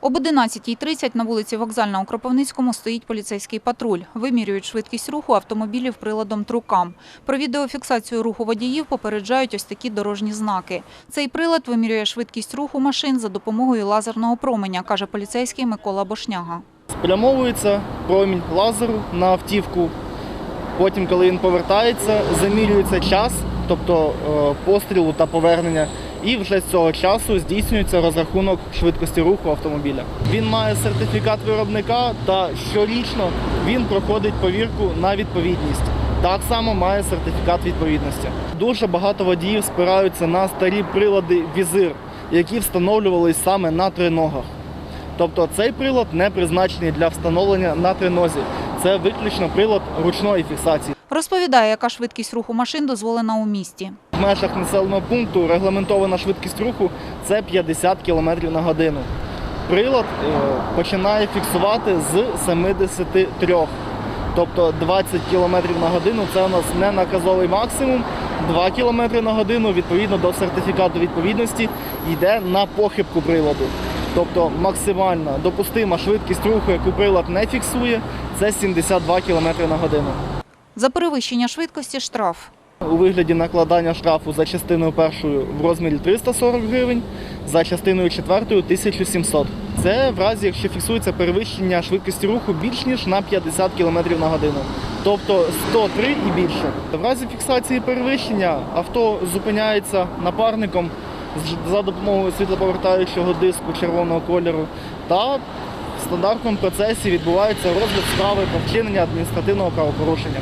Об 11.30 на вулиці Вокзальна у Кропивницькому стоїть поліцейський патруль. Вимірюють швидкість руху автомобілів приладом трукам. Про відеофіксацію руху водіїв попереджають ось такі дорожні знаки. Цей прилад вимірює швидкість руху машин за допомогою лазерного променя, каже поліцейський Микола Бошняга. Спрямовується промінь лазеру на автівку. Потім, коли він повертається, замірюється час, тобто е, пострілу та повернення, і вже з цього часу здійснюється розрахунок швидкості руху автомобіля. Він має сертифікат виробника та щорічно він проходить повірку на відповідність. Так само має сертифікат відповідності. Дуже багато водіїв спираються на старі прилади візир, які встановлювались саме на триногах. Тобто цей прилад не призначений для встановлення на тринозі. Це виключно прилад ручної фіксації. Розповідає, яка швидкість руху машин дозволена у місті. В межах населеного пункту регламентована швидкість руху це 50 км на годину. Прилад е, починає фіксувати з 73. Тобто 20 км на годину це у нас не наказовий максимум. 2 км на годину відповідно до сертифікату відповідності йде на похибку приладу. Тобто максимальна допустима швидкість руху, яку прилад не фіксує, це 72 км на годину. За перевищення швидкості штраф. У вигляді накладання штрафу за частиною першою в розмірі 340 гривень, за частиною четвертою 1700. Це в разі, якщо фіксується перевищення швидкості руху більш ніж на 50 км на годину, тобто 103 і більше. В разі фіксації перевищення авто зупиняється напарником за допомогою світлоповертаючого диску червоного кольору та в стандартному процесі відбувається розгляд справи про вчинення адміністративного правопорушення.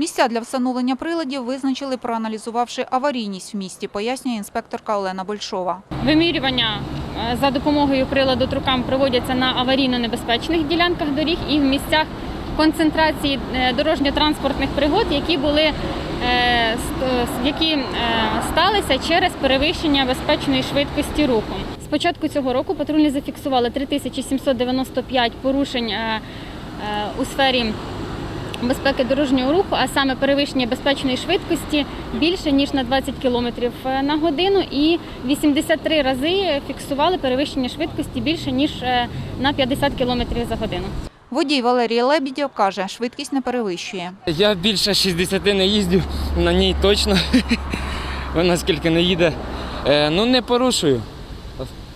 Місця для встановлення приладів визначили, проаналізувавши аварійність в місті, пояснює інспекторка Олена Большова. Вимірювання е, за допомогою приладу трукам проводяться на аварійно-небезпечних ділянках доріг і в місцях концентрації е, дорожньо-транспортних пригод, які були е, які сталися через перевищення безпечної швидкості руху. З початку цього року патрульні зафіксували 3795 порушень у сфері безпеки дорожнього руху, а саме перевищення безпечної швидкості більше ніж на 20 км на годину, і 83 рази фіксували перевищення швидкості більше ніж е, на 50 км за годину. Водій Валерій Лебідєв каже, швидкість не перевищує. Я більше 60 не їздю, на ній точно. Вона скільки не їде. Е, ну не порушую.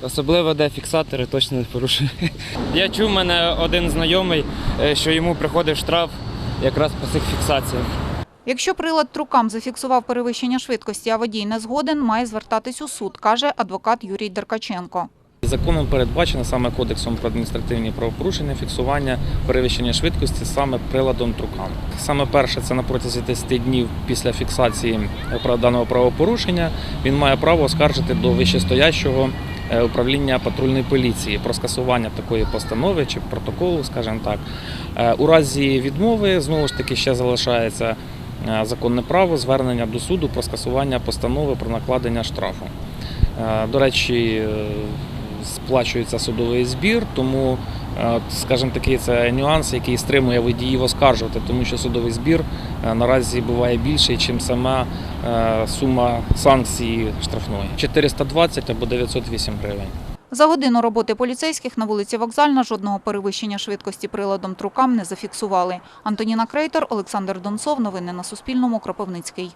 Особливо де фіксатори точно не порушую. Я чув, мене один знайомий, е, що йому приходив штраф якраз по цих фіксаціях. Якщо прилад трукам зафіксував перевищення швидкості, а водій не згоден, має звертатись у суд, каже адвокат Юрій Деркаченко. Законом передбачено саме кодексом про адміністративні правопорушення фіксування перевищення швидкості саме приладом трукам. Саме перше це на протязі 10 днів після фіксації даного правопорушення він має право оскаржити до вищестоящого управління патрульної поліції про скасування такої постанови чи протоколу, скажімо так. Е, У разі відмови знову ж таки ще залишається е, законне право звернення до суду про скасування постанови про накладення штрафу. Е, До речі, е, сплачується судовий збір, тому, е, скажімо такий, це нюанс, який стримує водіїв оскаржувати, тому що судовий збір е, наразі буває більший, ніж сама е, сума санкції штрафної 420 або 908 гривень. За годину роботи поліцейських на вулиці Вокзальна жодного перевищення швидкості приладом трукам не зафіксували. Антоніна Крейтор, Олександр Донцов. Новини на Суспільному. Кропивницький.